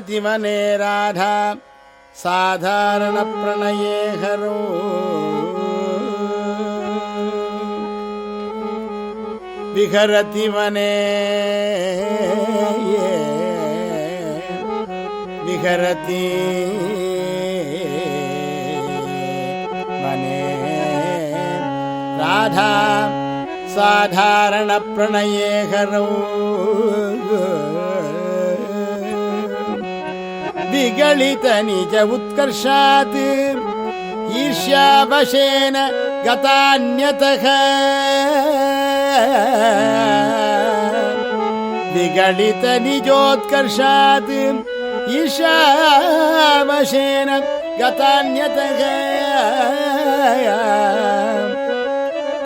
विहरति वने राधा साधारणप्रणये हरो विहरति वने विहरति वने राधा साधारणप्रणये हरौ विगलित निज उत्कर्षात्। ईर्ष्यावशेन गतान्यतः। विगलित निजोत्कर्षात्। ईर्ष्यावशेन गतान्यतः।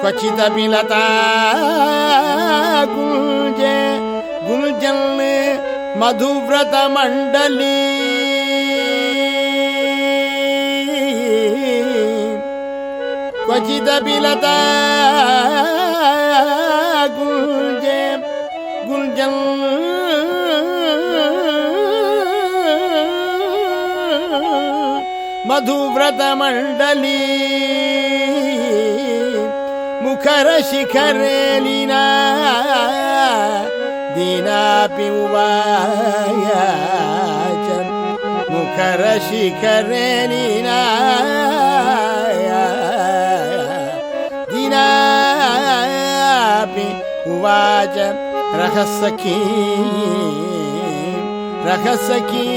क्वचिदपि लता गुञ्जे गुञ्जन् मधुव्रतमण्डली ركد بلدا قل جيم قل جل മധുവ്രതമണ്ഡലീ മുഖരശിഖരലിന ദീനാപി മുഖരശിഖരലിന उवाच रहसखी रहसखी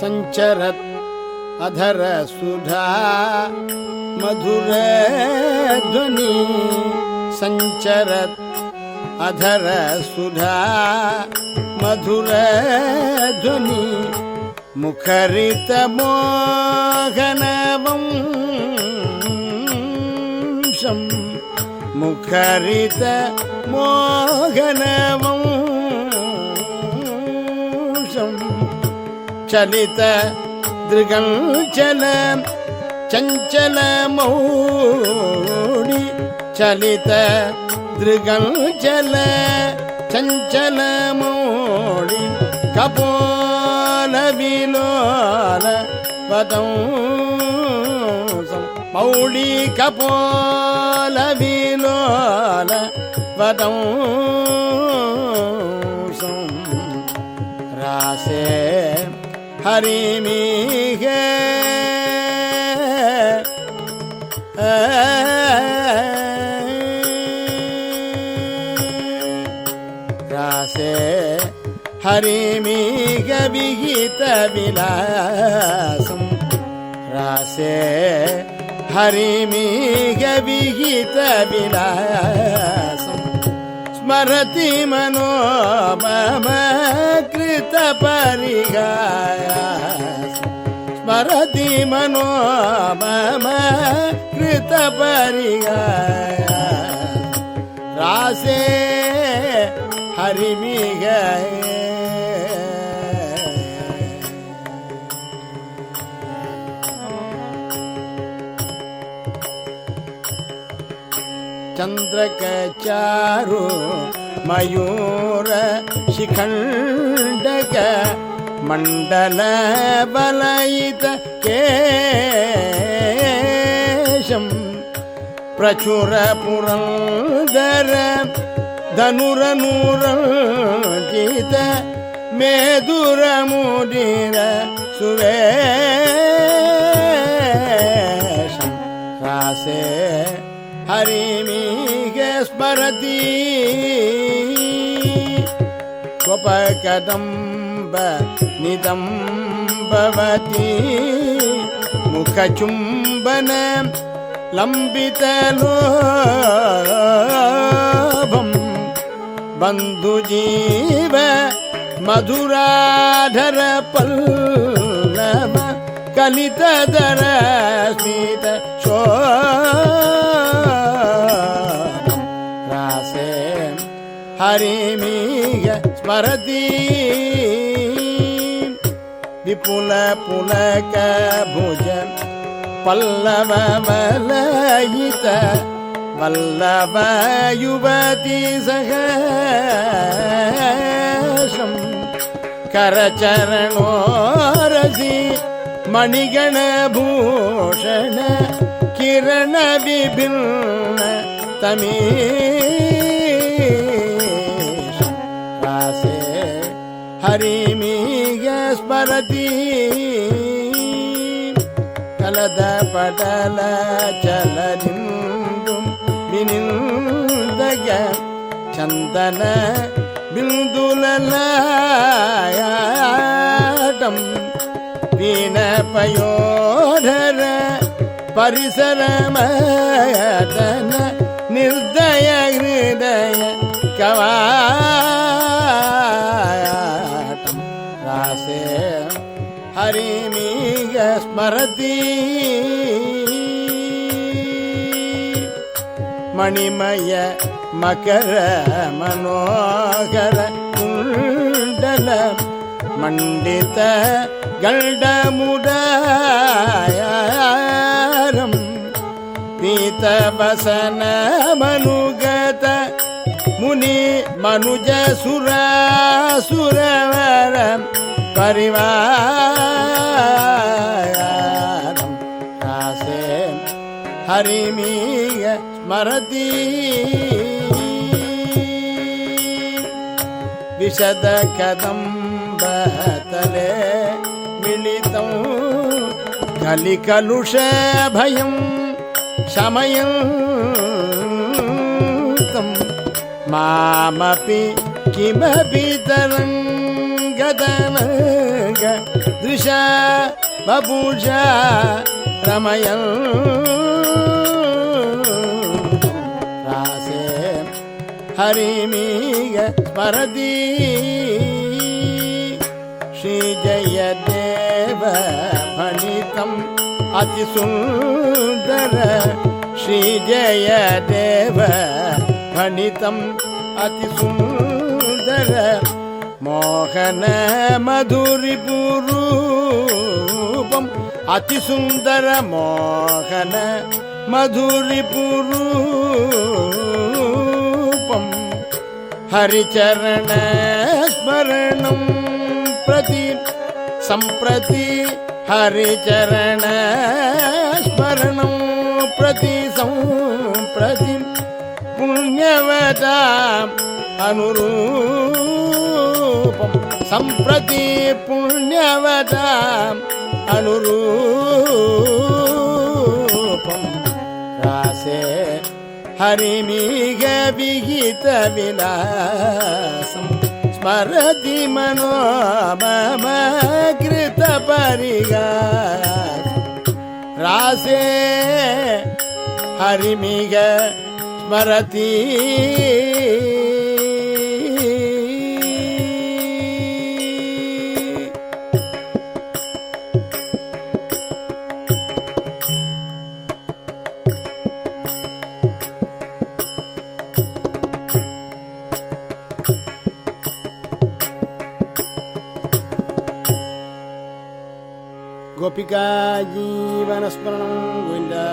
सञ्चरत्। अधरसुधा मधुरध्वनि सञ्चरत्। अधरसुधा मधुरध्वनि मुखरितमोघनवं सं चलित दृगञ्चल चञ्चल मौडि चलित दृगञ्चल चञ्चल मौडि कपोल विलोल पदं मौडि कपोल विलोल पदं रासे ஹரிமீக. ராசே ஹரிமீக விகித விலாசம். ராசே ஹரிமீக விகித விலாசம். स्मरति मनो मम कृतपरिगाय स्मरति मनो मम कृतपरिगाय रासे हरिमिगय चन्द्रकचारु मयूर शिखण्डक मण्डलबलयित केशम् प्रचुरपुरन्दर धनुरनूरजित मेदुरमुदिर सुवेशं रासे பரிமீக ஸ்மரதி. கோபகதம்ப நிதம்பவதி. முகச்சும்பன லம்பிதலோபம் பந்து ஜீவ மதுராதர பல்லவ கலிததர ஸ்மித சோ ஹரிமீக ஸ்மரதி விபுல புலக புஜ பல்லவமலயித வல்லவ யுவதி சகம் கரச்சரணோரசி மணிகணபூஷண கிரண விபின் தமீ ಹರಿಮೀಯ ಸ್ಮರತಿ ಕಲದ ಪಟಲ ಚಲರಿಂದು ವಿನಿಂದಯ ಚಂದನ ಬಿಂದುಲಲಾಯಾಟಂ ವೀನ ಪಯೋಧರ ಪರಿಸರಮಯತನ ನಿರ್ದಯ ಹೃದಯ ಕವಾ பரிமீக ஸ்மரதி. மணிமய மகர மனோகர குண்டல மண்டித கண்டமுடாயம் பீதவசன மனுகத முனி மனுஜ சுர சுரவரம். பரிவார పరిమీయ స్మరతి విశద కదంబతలే మిళితం కలికలుష భయం శమయం మామపి కిమపి తరంగదనంగ దృశ బభూష சமயம். ராசே ஹரிமீக பரதி ஸ்ரீஜய தேவ மணிகம் அதிசுந்தர. ஸ்ரீஜய தேவ மணிதம் அதிசுந்தர. மோகன மதுரி பூரூபம் அதிசுந்தர மோகன மதுரி புரூபம் ஹரிச்சரண ஸ்மரணம் பிரதி சம்பிரதி ஹரிச்சரண ஸ்மரணம் பிரதி சம்பிரதி புண்ணியவதாம் அனுரூபம் சம்பிரதி புண்ணியவதாம் அனுரூபம் ராசே. ஹரிமிக விகித விலாசம். ஸ்மரதி மனோமம கிருத பரிகாரம். ராசே. ஹரிமிக ஸ்மரதி. ഗോപികാ ജീവനസ്മരണം ഗുലാ